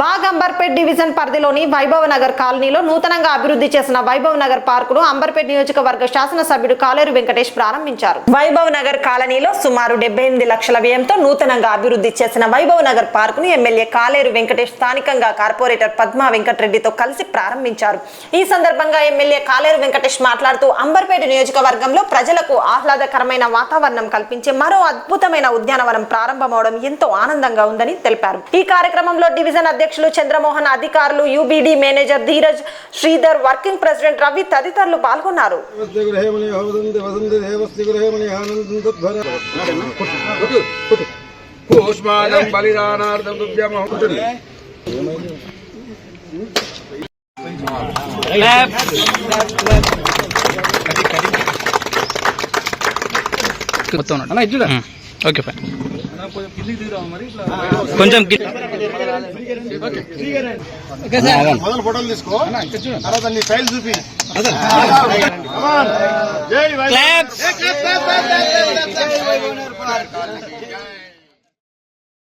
బాగ్ Amberpet division పరిధిలోని వైభవ్ నగర్ కాలనీలో నూతనంగా అభివృద్ధి చేసిన వైభవ్ నగర్ పార్కును అంబర్పేట్ నియోజకవర్గ శాసనసభ్యుడు కాలేరు వెంకటేష్ ప్రారంభించారు. వైభవ్ నగర్ కాలనీలో సుమారు డెబ్బై ఎనిమిది లక్షల వ్యయంతో నూతనంగా అభివృద్ధి చేసిన వైభవ్ నగర్ పార్కును ఎమ్మెల్యే కాలేరు వెంకటేష్ స్థానికంగా కార్పొరేటర్ పద్మా వెంకటరెడ్డితో కలిసి ప్రారంభించారు. ఈ సందర్భంగా ఎమ్మెల్యే కాలేరు వెంకటేష్ మాట్లాడుతూ అంబర్పేట నియోజకవర్గంలో ప్రజలకు ఆహ్లాదకరమైన వాతావరణం కల్పించే మరో అద్భుతమైన ఉద్యానవనం ప్రారంభమవడం ఎంతో ఆనందంగా ఉందని తెలిపారు. ఈ కార్యక్రమంలో డివిజన్ అధ్యక్షులు చంద్రమోహన్ అధికారులు UBD manager Dheeraj Sridhar working president Ravi తదితరులు పాల్గొన్నారు. మొత్తం. ఓకే ఫైన్ కొంచెం మొదలు ఫోటోలు తీసుకో. తర్వాత నీ ఫైల్ చూపి. జై